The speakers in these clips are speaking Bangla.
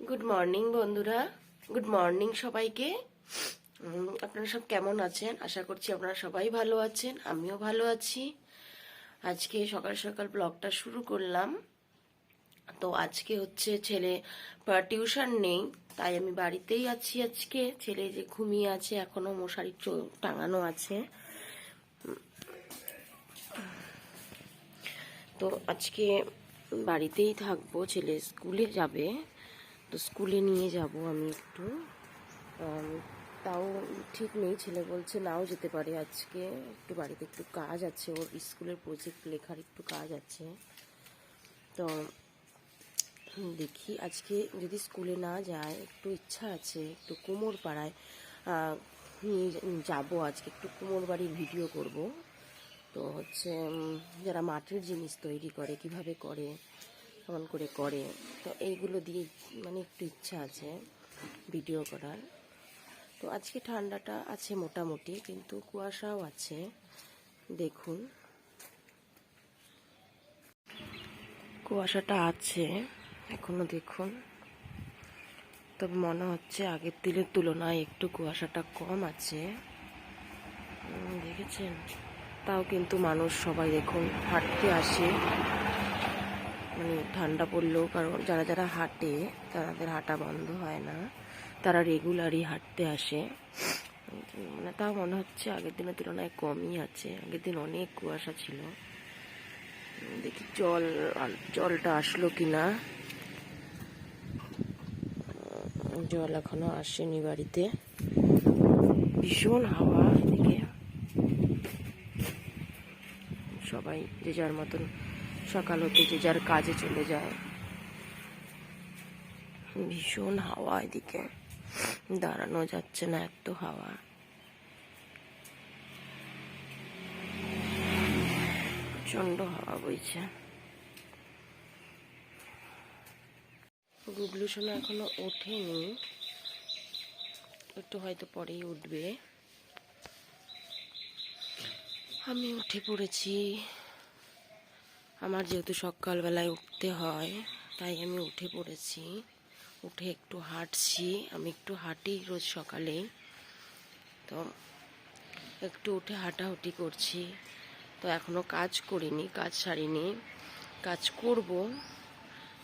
গুড মর্নিং বন্ধুরা। গুড মর্নিং সবাইকে। আপনারা সব কেমন আছেন? আশা করছি আপনারা সবাই ভালো আছেন, আমিও ভালো আছি। আজকে সকাল সকাল ব্লগটা শুরু করলাম। তো আজকে হচ্ছে ছেলে টিউশন নেই, তাই আমি বাড়িতেই আছি আজকে। ছেলে যে ঘুমিয়ে আছে, এখনও মশারি টাঙানো আছে। তো আজকে বাড়িতেই থাকব, ছেলে স্কুলে যাবে। তো স্কুলে নিয়ে যাব আমি একটু। তাও ঠিক নেই, ছেলে বলছে নাও যেতে পারে আজকে। একটু বাড়িতে একটু কাজ আছে, ওর স্কুলের প্রজেক্ট লেখার একটু কাজ আছে। তো দেখি আজকে যদি স্কুলে না যায়, একটু ইচ্ছা আছে, একটু কুমোর পাড়ায় নিয়ে যাব আজকে, একটু কুমোর বাড়ির ভিডিও করব। তো হচ্ছে যারা মাটির জিনিস তৈরি করে, কীভাবে করে কেমন করে করে। তো এইগুলো দিয়ে মানে একটু ইচ্ছা আছে ভিডিও করার। তো আজকে ঠান্ডাটা আছে মোটামুটি, কিন্তু কুয়াশাও আছে। দেখুন। কুয়াশাটা আছে, এখনও দেখুন। তবে মনে হচ্ছে আগের দিনের তুলনায় একটু কুয়াশাটা কম আছে। দেখেছেন? তাও কিন্তু মানুষ সবাই দেখুন, হাঁটতে আসে। মানে ঠান্ডা পড়লেও, কারণ যারা যারা হাঁটে, তাদের হাঁটা বন্ধ হয় না। তারা রেগুলারই হাঁটতে আসে। মানে তাও মনে হচ্ছে আগের দিনের তুলনায় কমই আছে। আগের দিন অনেক কুয়াশা ছিল। দেখি জল, জলটা আসলো কি না জল এখনও আসেনি বাড়িতে। ভীষণ হাওয়া এদিকে। সবাই যে যার মতন সকাল হতে যে যার কাজে চলে যায়। ভীষণ হাওয়া এদিকে। দাঁড়ানো যাচ্ছে না এত হাওয়া। প্রচণ্ড হাওয়া বইছে। গুগলু সোনা এখনও ওঠেনি। একটু হয়তো পরেই উঠবে। আমি উঠে পড়েছি। আমার যেহেতু সকালবেলায় উঠতে হয়, তাই আমি উঠে পড়েছি। উঠে একটু হাঁটছি, আমি একটু হাঁটি রোজ সকালে। তো একটু উঠে হাঁটাহুটি করছি। তো এখনও কাজ করিনি, কাজ সারিনি। কাজ করব।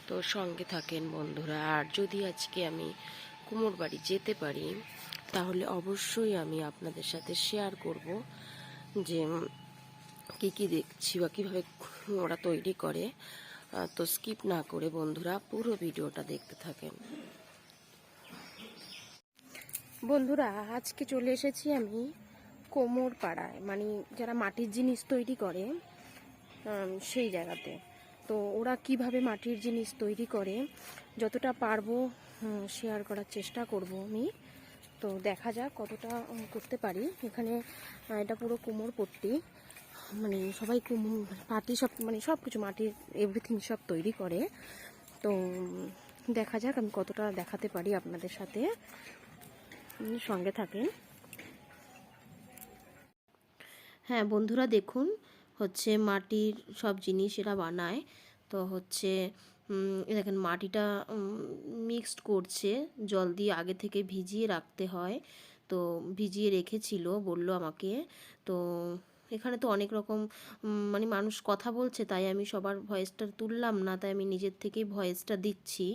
তো সঙ্গে থাকেন বন্ধুরা, আর যদি আজকে আমি কুমোর বাড়ি যেতে পারি, তাহলে অবশ্যই আমি আপনাদের সাথে শেয়ার করব যে কি কি দেখছি বা কীভাবে ওরা তৈরি করে তো স্কিপ না করে বন্ধুরা পুরো ভিডিওটা দেখতে থাকেন। বন্ধুরা, আজকে চলে এসেছি আমি কোমর পাড়ায় মানে যারা মাটির জিনিস তৈরি করে সেই জায়গাতে। তো ওরা কীভাবে মাটির জিনিস তৈরি করে, যতটা পারব শেয়ার করার চেষ্টা করব আমি। তো দেখা যাক কতটা করতে পারি। এখানে এটা পুরো কোমর পট্টি। মানে সবাই পাটি সব মানে সব কিছু মাটির এভরিথিং সব তৈরি করে। তো দেখা যাক আমি কতটা দেখাতে পারি আপনাদের সাথে। সঙ্গে থাকেন। হ্যাঁ বন্ধুরা দেখুন, হচ্ছে মাটির সব জিনিস এরা বানায়। তো হচ্ছে দেখেন মাটিটা মিক্সড করছে। জল দিয়ে আগে থেকে ভিজিয়ে রাখতে হয়। তো ভিজিয়ে রেখেছিল, বলল আমাকে। তো এখানে তো অনেক রকম মানে মানুষ কথা বলছে, তাই আমি সবার ভয়েসটা তুললাম না, তাই আমি নিজের থেকেই ভয়েসটা দিচ্ছি।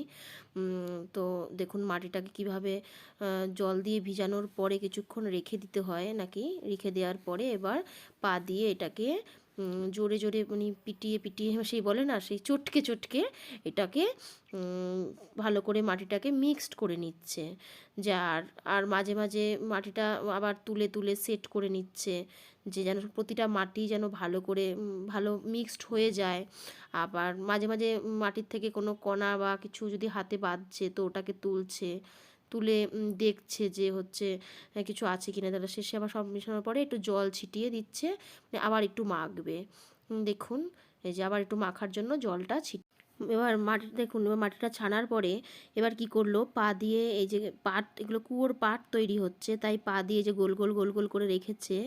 তো দেখুন মাটিটাকে কীভাবে জল দিয়ে ভিজানোর পরে কিছুক্ষণ রেখে দিতে হয় নাকি? রেখে দেওয়ার পরে এবার পা দিয়ে এটাকে জোরে জোরে উনি পিটিয়ে পিটিয়ে সেই বলে না, সেই চটকে চটকে এটাকে ভালো করে মাটিটাকে মিক্সড করে নিচ্ছে। যার আর আর মাঝে মাঝে মাটিটা আবার তুলে তুলে সেট করে নিচ্ছে। যে যেন প্রতিটা মাটি যেন ভালো করে ভালো মিক্সড হয়ে যায়। আবার মাঝে মাঝে মাটির থেকে কোনো কণা বা কিছু যদি হাতে বাঁধছে তো ওটাকে তুলছে। তুলে দেখছে যে হচ্ছে কিছু আছে কিনা। তাহলে শেষে আবার সব মেশানোর পরে একটু জল ছিটিয়ে দিচ্ছে মানে আবার একটু মাখবে। দেখুন, এই যে আবার একটু মাখার জন্য জলটা ছিট এবার মাটি দেখুন, এবার মাটিটা ছানার পরে এবার কি করল? পা দিয়ে এই যে পাট, এগুলো কুয়োর পাট তৈরি হচ্ছে, তাই পা দিয়ে যে গোল গোল গোল গোল করে রেখেছে।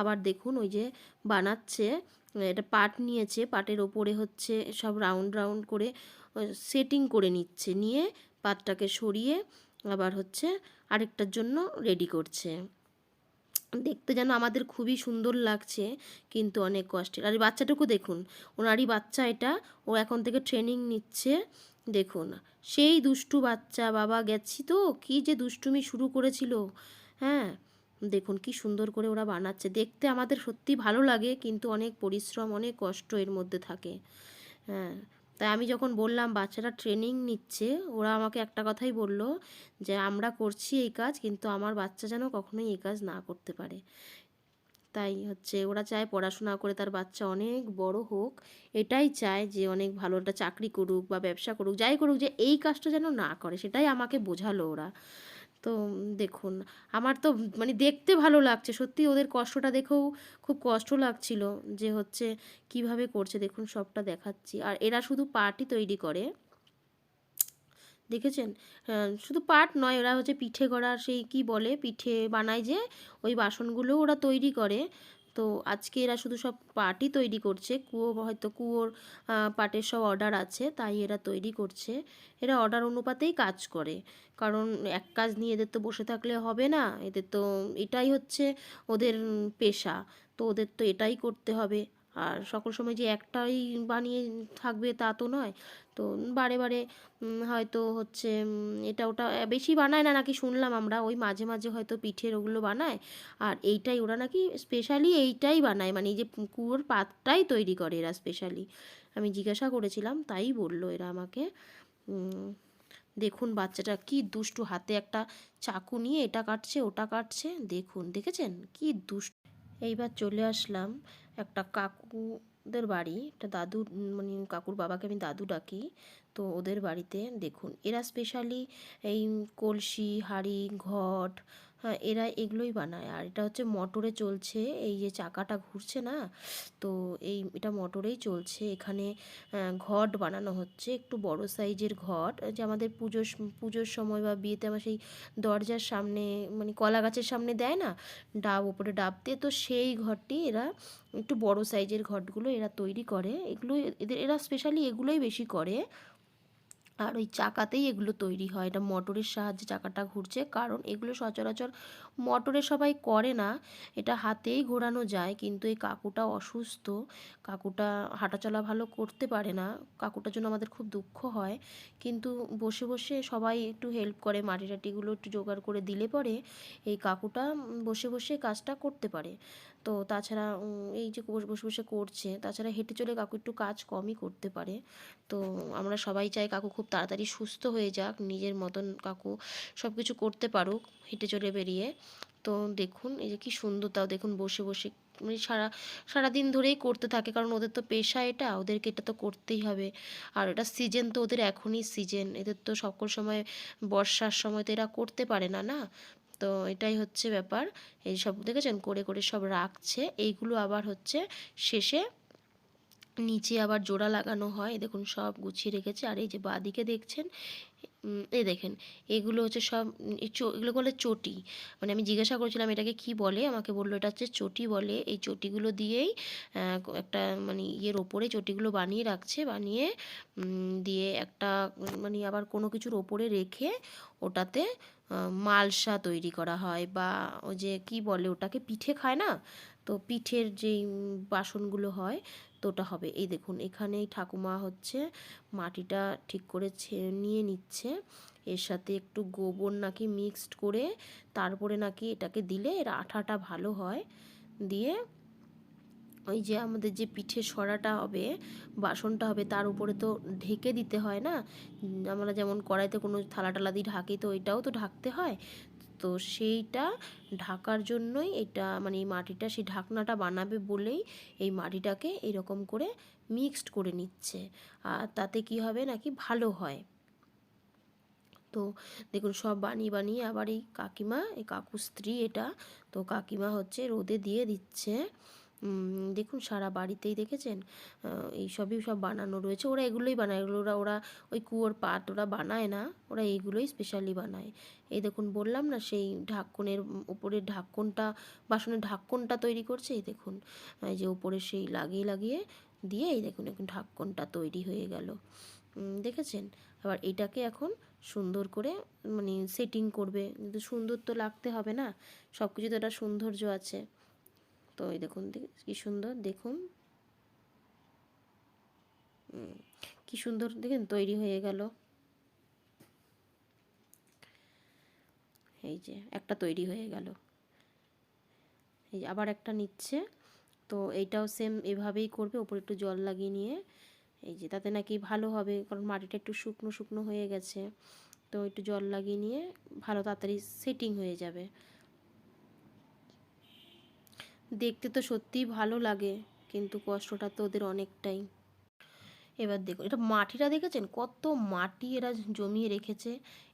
আবার দেখুন, ওই যে বানাচ্ছে, এটা পাট নিয়েছে, পাটের ওপরে হচ্ছে সব রাউন্ড রাউন্ড করে সেটিং করে নিচ্ছে। নিয়ে পাতটাকে সরিয়ে আবার হচ্ছে আরেকটার জন্য রেডি করছে। দেখতে যেন আমাদের খুবই সুন্দর লাগছে, কিন্তু অনেক কষ্টের আর এই বাচ্চাটুকু দেখুন, ওনারই বাচ্চা এটা, ও এখন থেকে ট্রেনিং নিচ্ছে। দেখুন, সেই দুষ্টু বাচ্চা, বাবা গেছি তো, কি যে দুষ্টুমি শুরু করেছিল। হ্যাঁ দেখুন কি সুন্দর করে ওরা বানাচ্ছে। দেখতে আমাদের সত্যি ভালো লাগে, কিন্তু অনেক পরিশ্রম, অনেক কষ্ট এর মধ্যে থাকে। হ্যাঁ তাই আমি যখন বললাম, বাচ্চারা ট্রেনিং নিচ্ছে ওরা আমাকে একটা কথাই বলল যে, আমরা করছি এই কাজ, কিন্তু আমার বাচ্চা যেন কখনোই এই কাজ না করতে পারে। তাই হচ্ছে ওরা চায় পড়াশোনা করে তার বাচ্চা অনেক বড় হোক, এটাই চায় যে, অনেক ভালো একটা চাকরি করুক বা ব্যবসা করুক, যাই করুক, যে এই কাজটা যেন না করে, সেটাই আমাকে বোঝালো ওরা। তো দেখুন আমার তো মানে দেখতে ভালো লাগছে। সত্যি ওদের কষ্টটা দেখেও খুব কষ্ট লাগছিল যে হচ্ছে কীভাবে করছে। দেখুন সবটা দেখাচ্ছি। আর এরা শুধু পাটই তৈরি করে। দেখেছেন? আহ, শুধু পাট নয় ওরা হচ্ছে পিঠে করার সেই কি বলে পিঠে বানায় যে ওই বাসনগুলো ওরা তৈরি করে। তো আজকে এরা শুধু সব পাটই তৈরি করছে। কুয়ো হয়তো কুয়োর পাটের সব অর্ডার আছে, তাই এরা তৈরি করছে। এরা অর্ডার অনুপাতেই কাজ করে। কারণ এক কাজ নিয়ে এদের তো বসে থাকলে হবে না। এদের তো এটাই হচ্ছে ওদের পেশা। তো ওদের তো এটাই করতে হবে। আর সকল সময় যে একটাই বানিয়ে থাকবে তা তো নয়। তো বারে বারে হয়তো হচ্ছে এটা ওটা বেশি বানায় না, নাকি শুনলাম আমরা ওই মাঝে মাঝে হয়তো পিঠের ওগুলো বানায়। আর এইটাই ওরা নাকি স্পেশালি এইটাই বানায় মানে এই যে কুয়োর পাতটাই তৈরি করে এরা স্পেশালি আমি জিজ্ঞাসা করেছিলাম, তাই বলল এরা আমাকে দেখুন বাচ্চাটা কি দুষ্টু, হাতে একটা চাকু নিয়ে এটা কাটছে, ওটা কাটছে, দেখুন, দেখেছেন? কি দুষ্টু এইবার চলে আসলাম একটা কাকুদের বাড়ি। একটা দাদু মানে কাকুর বাবাকে আমি দাদু ডাকি। তো ওদের বাড়িতে দেখুন, এরা স্পেশালি এই কলসি, হাঁড়ি, ঘট হ্যাঁ এরা এগুলোই বানায়। আর এটা হচ্ছে মোটরে চলছে, এই যে চাকাটা ঘুরছে না, তো এই, এটা মোটরেই চলছে। এখানে ঘট বানানো হচ্ছে, একটু বড় সাইজের ঘট। যে আমাদের পুজোর পুজোর সময় বা বিয়েতে আমার সেই দরজার সামনে মানে কলা গাছের সামনে দেয় না, ডাব ওপরে ডাব দিয়ে, তো সেই ঘরটি এরা একটু বড় সাইজের ঘটগুলো এরা তৈরি করে। এগুলো, এদের, এরা স্পেশালি এগুলোই বেশি করে। আর ওই চাকাতেই এগুলো তৈরি হয়। এটা মোটরের সাহায্যে চাকাটা ঘুরছে। কারণ এগুলো সচরাচর মোটরে সবাই করে না। এটা হাতেই ঘোরানো যায়। কিন্তু এই কাকুটা অসুস্থ। কাকুটা হাঁটাচলা ভালো করতে পারে না। কাকুটার জন্য আমাদের খুব দুঃখ হয়। কিন্তু বসে বসে সবাই একটু হেল্প করে। মাটি টাটিগুলো একটু জোগাড় করে দিলে পরে এই কাকুটা বসে বসে কাজটা করতে পারে। তো তাছাড়া এই যে বসে বসে বসে করছে, তাছাড়া হেঁটে চলে কাকু একটু কাজ কমই করতে পারে। তো আমরা সবাই চাই কাকু খুব তাড়াতাড়ি সুস্থ হয়ে যাক, নিজের মতন কাকু সব কিছু করতে পারুক, হেঁটে চলে বেরিয়ে। তো দেখুন, এই যে কি সুন্দর তাও দেখুন বসে বসে মানে সারা, সারাদিন ধরেই করতে থাকে, কারণ ওদের তো পেশা এটা, ওদেরকে এটা তো করতেই হবে। আর এটা সিজন তো ওদের এখনই সিজন, এদের তো সকল সময় বর্ষার সময় তো এরা করতে পারে না না? তো এটাই হচ্ছে ব্যাপার। এই সব দেখেছেন? করে করে সব রাখছে। এইগুলো আবার হচ্ছে শেষে নিচে আবার জোড়া লাগানো হয়। দেখুন সব গুছিয়ে রেখেছে। আর এই যে বাঁদিকে দেখছেন এই দেখেন, এগুলো হচ্ছে সব এগুলো বলে চটি। মানে আমি জিজ্ঞাসা করেছিলাম এটাকে কি বলে, আমাকে বলল এটা হচ্ছে চটি বলে। এই চটিগুলো দিয়েই একটা মানে ইয়ের ওপরে চটিগুলো বানিয়ে রাখছে, বানিয়ে দিয়ে একটা মানে আবার কোনো কিছুর ওপরে রেখে ওটাতে মালসা তৈরি করা হয় বা ওই যে কি বলে ওটাকে, পিঠে খায় না? তো পিঠের যেই বাসনগুলো হয় তো ওটা হবে। এই দেখুন, এখানে এই ঠাকুমা হচ্ছে মাটিটা ঠিক করে নিয়ে নিচ্ছে। এর সাথে একটু গোবর নাকি মিক্সড করে তারপরে নাকি এটাকে দিলে এর আঠাটা ভালো হয়। দিয়ে ওই যে আমাদের যে পিঠে সরাটা হবে, বাসনটা হবে, তার উপরে তো ঢেকে দিতে হয় না? আমরা যেমন কড়াইতে কোনো থালা টালা দিয়ে ঢাকি তো এটাও তো ঢাকতে হয়। তো সেইটা ঢাকার জন্যই এটা মানে এই মাটিটা, সেই ঢাকনাটা বানাবে বলেই এই মাটিটাকে এরকম করে মিক্সড করে নিচ্ছে। আর তাতে কি হবে নাকি ভালো হয়। তো দেখুন সব বানিয়ে বানিয়ে আবার এই কাকিমা, এই কাকু স্ত্রী এটা, তো কাকিমা হচ্ছে রোদে দিয়ে দিচ্ছে। দেখুন সারা বাড়িতেই দেখেছেন? এই সবই সব বানানো রয়েছে। ওরা এগুলোই বানায়। এগুলো ওরা ওরা ওই কুয়োর পাত ওরা বানায় না। ওরা এইগুলোই স্পেশালি বানায়। এই দেখুন বললাম না, সেই ঢাকনের উপরে ঢাকনটা, বাসনের ঢাকনটা তৈরি করছে। এই দেখুন, এই যে উপরে সেই লাগিয়ে লাগিয়ে দিয়ে এই দেখুন এখন ঢাকনটা তৈরি হয়ে গেল। দেখেছেন? আবার এটাকে এখন সুন্দর করে মানে সেটিং করবে। কিন্তু সুন্দর তো লাগতে হবে না। সব কিছু তো একটা সৌন্দর্য আছে। তো এই দেখুন দেখ- কি সুন্দর, দেখুন। কি সুন্দর, দেখেন, তৈরি হয়ে গেল। এই যে, একটা তৈরি হয়ে গেল। এই যে, আবার একটা নিচ্ছে। তো এইটাও সেম এভাবেই করবে, ওপরে একটু জল লাগিয়ে নিয়ে। এই যে, তাতে নাকি ভালো হবে, কারণ মাটিটা একটু শুকনো শুকনো হয়ে গেছে। তো একটু জল লাগিয়ে নিয়ে, ভালো তাড়াতাড়ি সেটিং হয়ে যাবে। দেখতে তো সত্যিই ভালো লাগে, কিন্তু কষ্টটা তো ওদের অনেকটাই। এবার দেখুন এটা মাটিটা দেখেছেন? কত মাটি এরা জমিয়ে রেখেছে,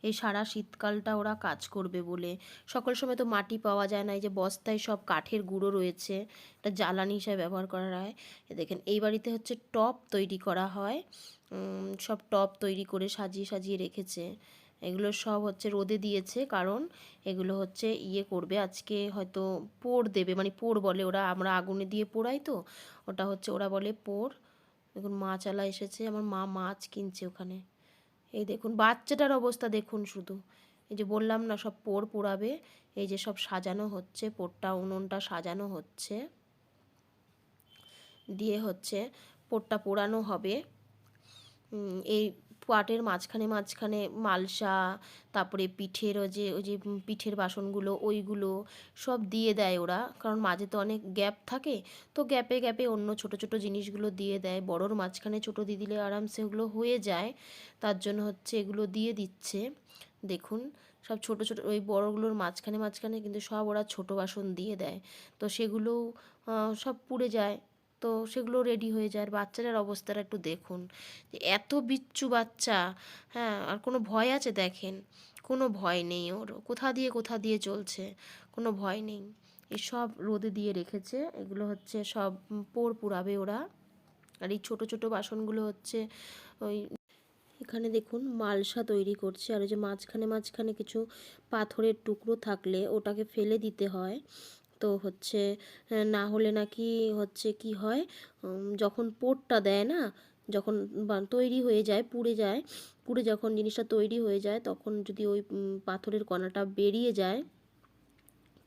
এই সারা শীতকালটা ওরা কাজ করবে বলে। সকল সময় তো মাটি পাওয়া যায় না, এই যে বস্তায় সব কাঠের গুঁড়ো রয়েছে, এটা জ্বালানি হিসাবে ব্যবহার করা হয়। দেখেন, এই বাড়িতে হচ্ছে টপ তৈরি করা হয় সব টপ তৈরি করে সাজিয়ে সাজিয়ে রেখেছে। এগুলো সব হচ্ছে রোদে দিয়েছে, কারণ এগুলো হচ্ছে ইয়ে করবে, আজকে হয়তো পোড় দেবে মানে পোড় বলে ওরা, আমরা আগুনে দিয়ে পোড়াই তো, ওটা হচ্ছে ওরা বলে পোড়। দেখুন মাছওয়ালা এসেছে, আমার মা মাছ কিনছে ওখানে। এই দেখুন, বাচ্চাটার অবস্থা দেখুন শুধু। এই যে বললাম না, সব পোড় পোড়াবে, এই যে সব সাজানো হচ্ছে, পোড়টা, উনুনটা সাজানো হচ্ছে। দিয়ে হচ্ছে পোড়টা পোড়ানো হবে। এই পাটের মাঝখানে মাঝখানে মালসা, তারপরে পিঠের ওই যে ওই যে পিঠের বাসনগুলো, ওইগুলো সব দিয়ে দেয় ওরা। কারণ মাঝে তো অনেক গ্যাপ থাকে, তো গ্যাপে গ্যাপে অন্য ছোট ছোট জিনিসগুলো দিয়ে দেয়। বড়োর মাঝখানে ছোটো দিয়ে দিলে আরামসে ওগুলো হয়ে যায়। তার জন্য হচ্ছে এগুলো দিয়ে দিচ্ছে। দেখুন, সব ছোট ছোট, ওই বড়গুলোর মাঝখানে মাঝখানে কিন্তু সব ওরা ছোট বাসন দিয়ে দেয়। তো সেগুলো সব পুড়ে যায়। তো সেগুলো রেডি হয়ে যায়। আর বাচ্চাটার অবস্থাটা একটু দেখুন। এত বিচ্ছু বাচ্চা হ্যাঁ আর কোনো ভয় আছে দেখেন? কোনো ভয় নেই ওর। কোথা দিয়ে কোথা দিয়ে চলছে? কোনো ভয় নেই। এসব রোদে দিয়ে রেখেছে। এগুলো হচ্ছে সব পোড় পুড়াবে ওরা। আর এই ছোটো ছোটো বাসনগুলো হচ্ছে ওই এখানে দেখুন মালসা তৈরি করছে। আর ওই যে মাঝখানে মাঝখানে কিছু পাথরের টুকরো থাকলে ওটাকে ফেলে দিতে হয়। তো হচ্ছে না হলে নাকি হচ্ছে কি হয় যখন পোটটা দেয় না, যখন তৈরি হয়ে যায়, পুড়ে যায়, পুড়ে যখন জিনিসটা তৈরি হয়ে যায়, তখন যদি ওই পাথরের কণাটা বেরিয়ে যায়,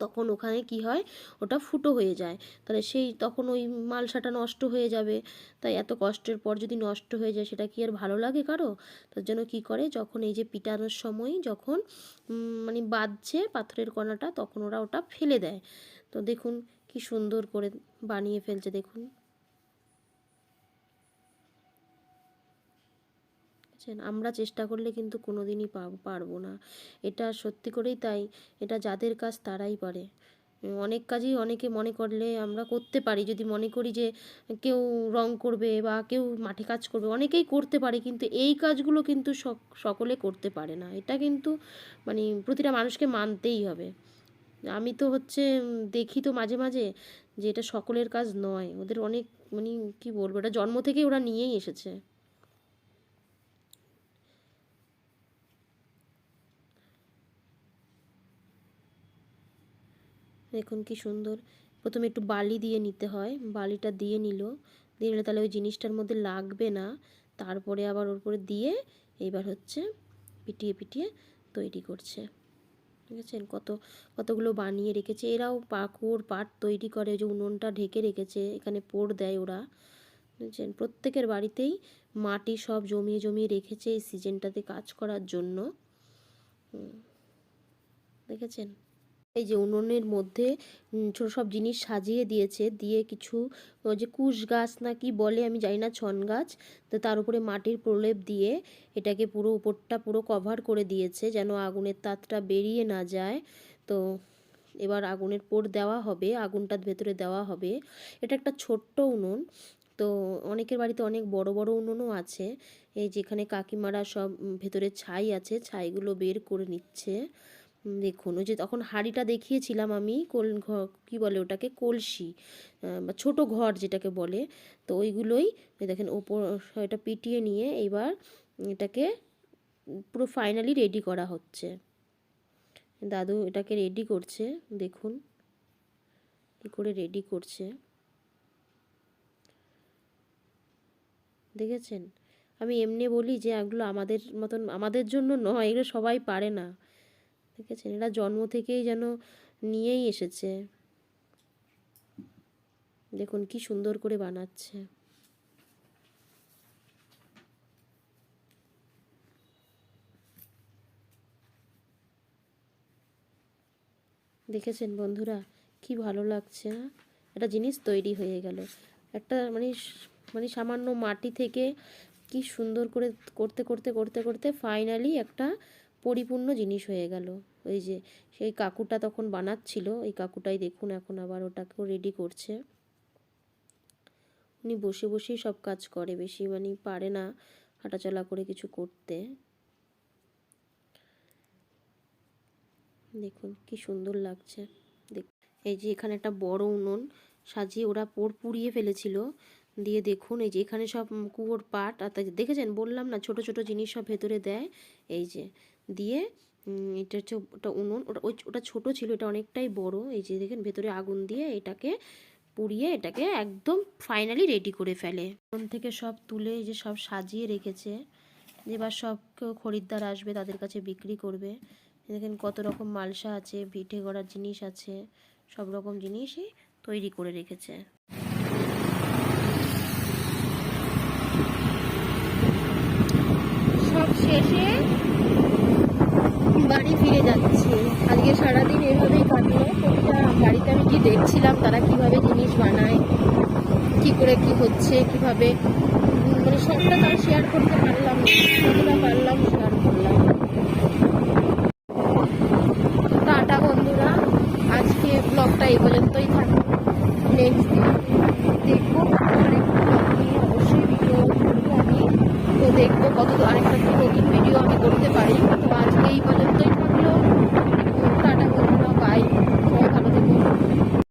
তখন ওখানে কি হয়, ওটা ফুটো হয়ে যায়। তাহলে সেই তখন ওই মালসাটা নষ্ট হয়ে যাবে। তাই এত কষ্টের পর যদি নষ্ট হয়ে যায়, সেটা কি আর ভালো লাগে কারও? তার জন্য কি করে, যখন এই যে পিটানোর সময়, যখন মানে বাঁধছে পাথরের কণাটা, তখন ওরা ওটা ফেলে দেয়। তো দেখুন কি সুন্দর করে বানিয়ে ফেলছে, দেখুন। আমরা চেষ্টা করলে কিন্তু কোনো দিনই পারব না। এটা সত্যি করেই তাই। এটা যাদের কাজ তারাই পারে। অনেক কাজই অনেকে মনে করলে আমরা করতে পারি। যদি মনে করি যে কেউ রং করবে বা কেউ মাঠে কাজ করবে, অনেকেই করতে পারে, কিন্তু এই কাজগুলো কিন্তু সক- সকলে করতে পারে না। এটা কিন্তু মানে প্রতিটা মানুষকে মানতেই হবে। আমি তো হচ্ছে দেখি তো মাঝে মাঝে যে এটা সকলের কাজ নয়। ওদের অনেক মানে কি বলব, এটা জন্ম থেকেই ওরা নিয়েই এসেছে। দেখুন কি সুন্দর। প্রথমে একটু বালি দিয়ে নিতে হয়, বালিটা দিয়ে নিল। দিয়ে নিলে তাহলে ওই জিনিসটার মধ্যে লাগবে না। তারপরে আবার ওর উপরে দিয়ে এইবার হচ্ছে পিটিয়ে পিটিয়ে তৈরি করছে। আছে? কত, কতগুলো বানিয়ে রেখেছে। এরাও পাকুর পাট তৈরি করে, যে উনুনটা ঢেকে রেখেছে, এখানে পোড় দেয় ওরা। বুঝছেন প্রত্যেকের বাড়িতেই মাটি সব জমিয়ে জমিয়ে রেখেছে এই সিজনটাতে কাজ করার জন্য। দেখেছেন? এই যে উনুনের মধ্যে ছোট সব জিনিস সাজিয়ে দিয়েছে। দিয়ে কিছু যে কুশ গাছ না কি বলে আমি জানি না, ছন গাছ। তো তার উপরে মাটির প্রলেপ দিয়ে এটাকে পুরো উপরটা পুরো কভার করে দিয়েছে যেন আগুনের তাতটা বেরিয়ে না যায়। তো এবার আগুনের পোড় দেওয়া হবে আগুনটার ভেতরে দেওয়া হবে। এটা একটা ছোট্ট উনুন। তো অনেকের বাড়িতে অনেক বড় বড় উনুনও আছে। এই যেখানে কাকিমারা সব ভেতরে ছাই আছে, ছাইগুলো বের করে নিচ্ছে। দেখুন, ওই যে তখন হাঁড়িটা দেখিয়েছিলাম আমি, কোল কী বলে ওটাকে, কলসি বা ছোটো ঘর যেটাকে বলে, তো ওইগুলোই দেখেন ওপর এটা পিটিয়ে নিয়ে এবার এটাকে পুরো ফাইনালি রেডি করা হচ্ছে। দাদু এটাকে রেডি করছে, দেখুন কী করে রেডি করছে। দেখেছেন? আমি এমনি বলি যে, এগুলো আমাদের মতন, আমাদের জন্য নয়, এগুলো সবাই পারে না। দেখেছেন এরা জন্ম থেকেই যেন নিয়েই এসেছে। দেখুন, কি সুন্দর করে বানাচ্ছে। দেখেছেন বন্ধুরা? কি ভালো লাগছে না? একটা জিনিস তৈরি হয়ে গেল। একটা মানে মানে সামান্য মাটি থেকে কি সুন্দর করে করতে করতে করতে করতে ফাইনালি একটা পরিপূর্ণ জিনিস হয়ে গেল। ওই যে সেই কাকুটা তখন বানাচ্ছিল, এই কাকুটাই দেখুন এখন আবার ওটাকেও রেডি করছে। উনি বসে বসেই সব কাজ করে, বেশি মানে পারে না হাঁটাচলা করে কিছু করতে। দেখুন কি সুন্দর লাগছে। এই যে এখানে একটা বড় উনুন সাজিয়ে ওরা পোর পুড়িয়ে ফেলেছিল। দিয়ে দেখুন এই যে এখানে সব কুয়োর পাট, আর দেখেছেন? বললাম না, ছোট ছোট জিনিস সব ভেতরে দেয়। এই যে দিয়ে এটা হচ্ছে ওটা উনুন, ওটা ওই ওটা ছোটো ছিল, এটা অনেকটাই বড়, এই যে দেখেন ভেতরে আগুন দিয়ে এটাকে পুড়িয়ে এটাকে একদম ফাইনালি রেডি করে ফেলে। উনুন থেকে সব তুলে এই যে সব সাজিয়ে রেখেছে, এবার সব কেউ খরিদ্দার আসবে, তাদের কাছে বিক্রি করবে। দেখেন কত রকম মালসা আছে, পিঠে করার জিনিস আছে, সব রকম জিনিসই তৈরি করে রেখেছে। সব শেষে বাড়ি ফিরে যাচ্ছি। আজকে সারাদিন এভাবেই কাটলো প্রতিটা বাড়িতে আমি কি দেখছিলাম, তারা কীভাবে জিনিস বানায়, কি করে কি হচ্ছে, কীভাবে মানে সবটা তার শেয়ার করতে পারলাম না পারলাম শেয়ার করলাম।